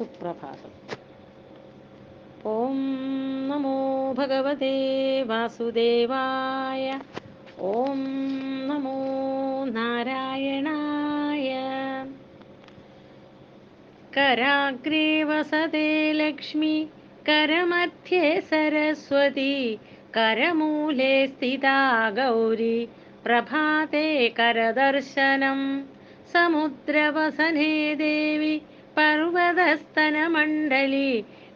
सुप्रभातम्। ॐ नमो भगवते वासुदेवाय। ॐ नमो नारायणाय। कराग्रे वसते लक्ष्मी करमध्ये सरस्वती करमूले स्थिता गौरी प्रभाते करदर्शनं समुद्रवसने देवी पर्वतस्तनमण्डली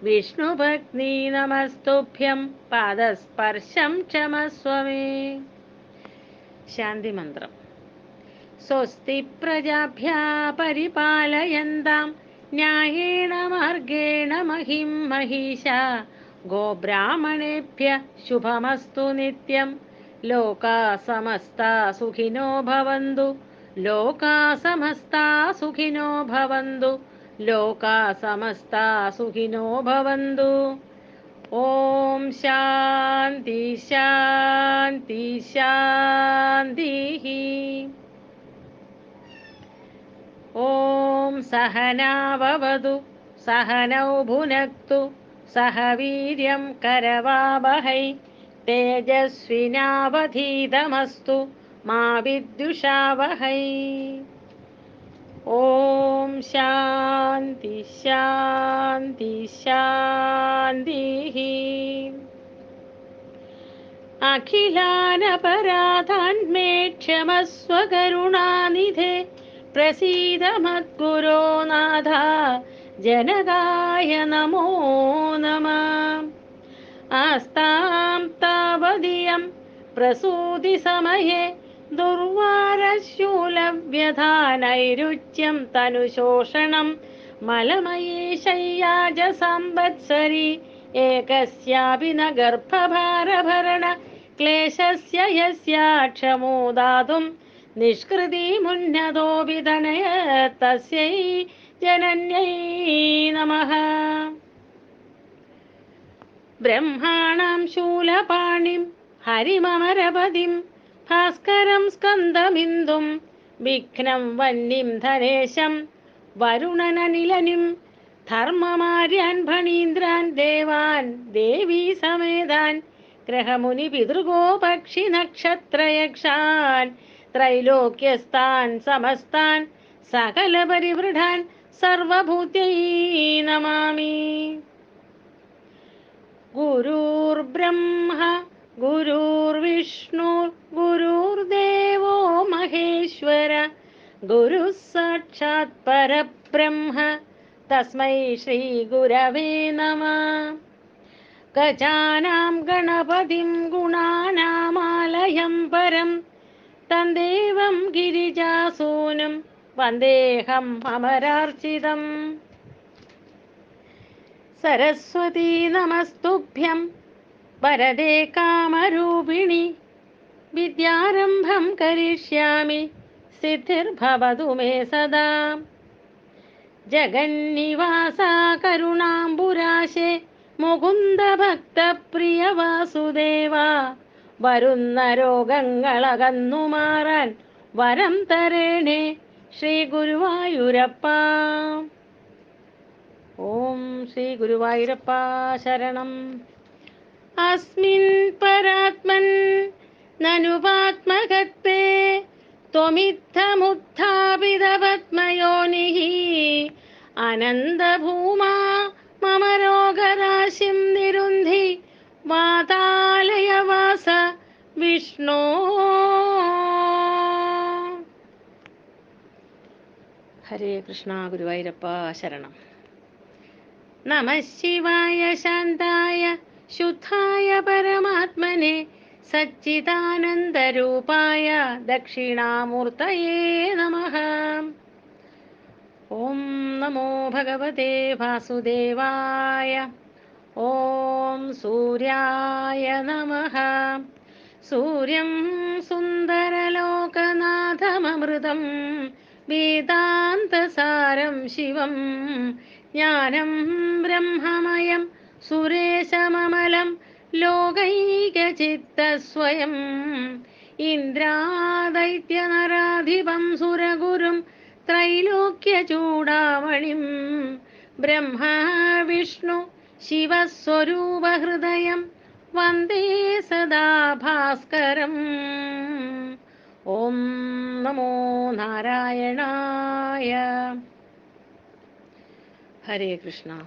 विष्णुभक्नी नमस्तुभ्यं पादस्पर्शं क्षमस्व मे शान्तिमन्त्रम् स्वस्ति प्रजाभ्या परिपालयन्तां न्यायेण मार्गेण महिं महिषा गोब्राह्मणेभ्यः शुभमस्तु नित्यं लोका समस्ता सुखिनो भवन्तु लोका समस्ता सुखिनो भवन्तु लोका समस्ता सुखिनो भवन्तु ॐ शान्ति शान्ति शान्तिः ॐ सहनाववतु सहनौ भुनक्तु सह वीर्यं करवावहै तेजस्विनावधीतमस्तु मा विद्युषावहै ॐ शान्ति शान्ति शान्तिः अखिलानपराधान्मे क्षमस्व करुणानिधे प्रसीद मद्गुरो नाथ जनकाय नमो नमः। आस्तां तावदियं प्रसूतिसमये ദുർവാരശൂലവ്യധാനൈരുച്യം തനുശോഷണം മലമയേശയ്യാജ സമ്പത്സരി ഏകസ്യാപി ന ഗർഭഭാരഭരണ ക്ലേശസ്യ യസ്യാക്ഷമോ ദാതും നിഷ്കൃതിമുന്നതോപി തനയ തസ്യൈ ജനന്യൈ നമഃ. ബ്രഹ്മാണം ശൂലപാണിം ഹരിമമരപതിം तस्यै जनन्यै नमः ब्रह्माणां शूलपाणिं हरिममरपदिं भास्करं स्कन्दमिन्दुं विघ्नं वह्निं धनेशं वरुणननिलनिं धर्ममार्यान् फणीन्द्रान् देवान् देवी समेतान् ग्रहमुनिपितृगो पक्षिनक्षत्रयक्षान् त्रैलोक्यस्तान् समस्तान् सकलपरिवृढान् सर्वभूत्यै വിഷ്ണുർ ഗുരുദേവോ മഹേശ്വര. ഗുരു സാക്ഷാത് പരബ്രഹ്മ. തസ്മൈ ശ്രീ ഗുരവേ നമ. ഗജാനാം ഗണപതിം ഗുണാനാമാലയം പരം. തന്ദേവം ഗിരിജാസൂനും. വന്ദേഹം അമരാർച്ചിതം സരസ്വതീ നമസ്തുഭ്യം. വരദേ കാമരൂപിണി. വിദ്യാരംഭം കരിഷ്യാമി സിദ്ധിർഭവതു മേ സദാ. ജഗന്നിവാസ കരുണാംബുരാശേ മുകുന്ദ ഭക്തപ്രിയ വാസുദേവ വരുന്ന രോഗങ്ങളകന്നു മാറാൻ വരം തരേണേ ശ്രീ ഗുരുവായൂരപ്പ ഓം ശ്രീ ഗുരുവായൂരപ്പ ശരണം. അസ്മിൻ പരാത്മൻ നനുപാത്മകത്വേ ത്വമിത്തമുത്ഥാപിതപത്മയോനിഃ അനന്തഭൂമാ മമ രോഗരാശിം നിരുന്ധി വാതാലയവാസ വിഷ്ണോ. ഹരേ കൃഷ്ണ ഗുരുവായൂരപ്പ ശരണം. നമ ശിവായ ശാന്തായ ശുദ്ധായ പരമാത്മനെ സച്ചിദാനന്ദരൂപായ ദക്ഷിണാമൂർത്തയേ നമ. ഓം നമോ ഭഗവതേ വാസുദേവായ. ഓം സൂര്യായ നമ. സൂര്യം സുന്ദരലോകനാഥമൃതം വേദാന്തസാരം ശിവം. ജ്ഞാനം ബ്രഹ്മമയം. സുരേശമമലം ലോകൈകചിത്തസ്വയം. ഇന്ദ്രാദൈത്യനരാധിപം സുരഗുരും ത്രൈലോക്യചൂടാമണിം ബ്രഹ്മാ വിഷ്ണു ശിവസ്വരൂപഹൃദയം വന്ദേ സദാ ഭാസ്കരം ഓം നമോ നാരായണായ. ഹരേ കൃഷ്ണ.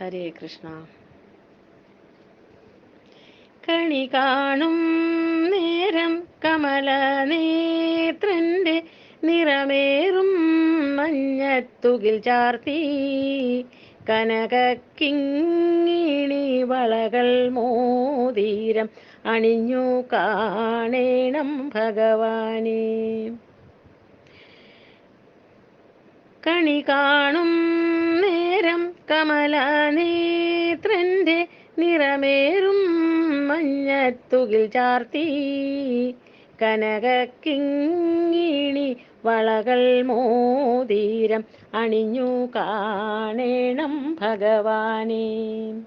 ഹരേ കൃഷ്ണ. കണി കാണും നേരം കമല നേത്രന്റെ നിറമേറും മഞ്ഞത്തുകിൽ ചാർത്തി. കനകക്കിങ്ങിണി വളകൾ മോതീരം അണിഞ്ഞു കാണേണം ഭഗവാനെ. കണി കാണും നേരം കമല നേത്രന്റെ നിറമേറും മഞ്ഞത്തുകിൽ ചാർത്തി. കനകക്കിങ്ങിണി വളകൾ മോതിരം അണിഞ്ഞു കാണേണം ഭഗവാനെ.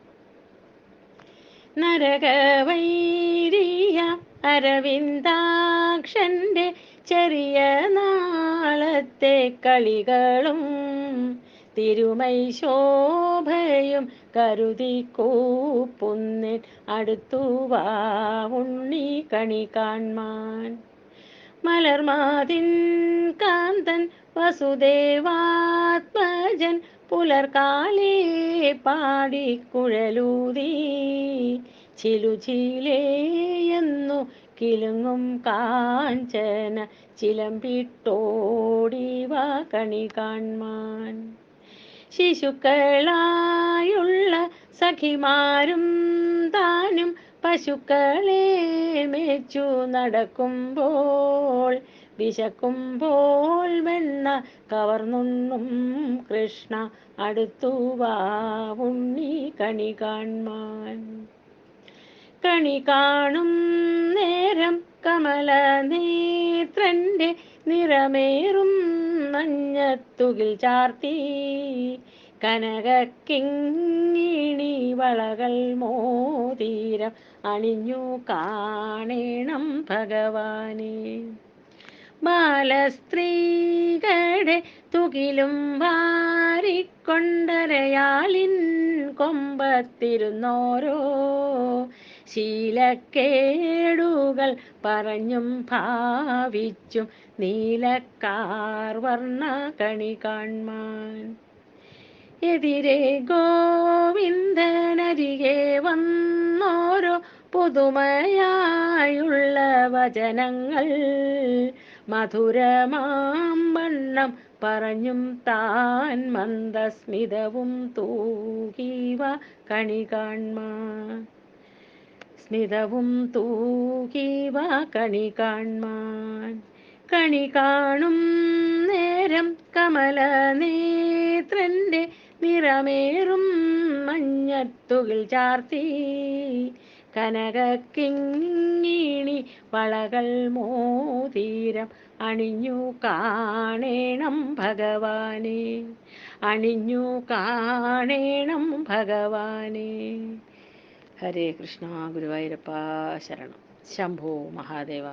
നരകവൈരിയ അരവിന്ദാക്ഷന്റെ ചെറിയ നാളത്തെ കളികളും തിരുമൈ ശോഭയും കരുതി കൂപ്പുന്നിൻ അടുത്തു വാ ഉണ്ണി കണി കാൺമാൻ. മലർമാതിൻ കാന്തൻ വസുദേവാത്മജൻ പുലർകാലേ പാടി കുഴലൂതി. ചിലുചിലേയെന്നു കിലുങ്ങും കാഞ്ചന ചിലമ്പിട്ടോടിവ കണി കാൺമാൻ. ശിശുക്കളായുള്ള സഖിമാരും താനും പശുക്കളെ മേച്ചു നടക്കുമ്പോൾ വിശക്കുമ്പോൾ വെണ്ണ കവർന്നുണ്ണും കൃഷ്ണ അടുത്തു വാ ഉണ്ണി കണി കാൺമാൻ കണി കാണും നേരം കമല നേത്രന്റെ നിറമേറും മഞ്ഞത്തുകിൽ ചാർത്തി. കനകക്കിങ്ങിണി വളകൾ മോതീരം അണിഞ്ഞു കാണേണം ഭഗവാനെ. ബാലസ്ത്രീകളുടെ തുകിലും വാരിക്കൊണ്ടരയാളിൻ കൊമ്പത്തിരുന്നോരോ ശീലക്കേടുകൾ പറഞ്ഞും ഭാവിച്ചും നീലക്കാർ വർണ കണി കാൺമാൻ. എതിരെ ഗോവിന്ദനരികെ വന്നോരോ പുതുമയായുള്ള വചനങ്ങൾ. മധുരമാം വണ്ണം പറഞ്ഞും താൻ മന്ദസ്മിതവും തൂകീവ കണി കാൺമാൻ. സ്മിതവും വാ കണി കാൺമാൻ കണി കാണും നേരം കമല നേത്രന്റെ നിറമേറും മഞ്ഞത്തുകിൽ ചാർത്തി. കനകക്കിങ്ങിണി വളകൾ മോതീരം അണിഞ്ഞു കാണേണം ഭഗവാനെ. അണിഞ്ഞു കാണേണം ഭഗവാനെ. ഹരേ കൃഷ്ണ ഗുരുവായൂരപ്പ ശരണം. ശംഭോ മഹാദേവ.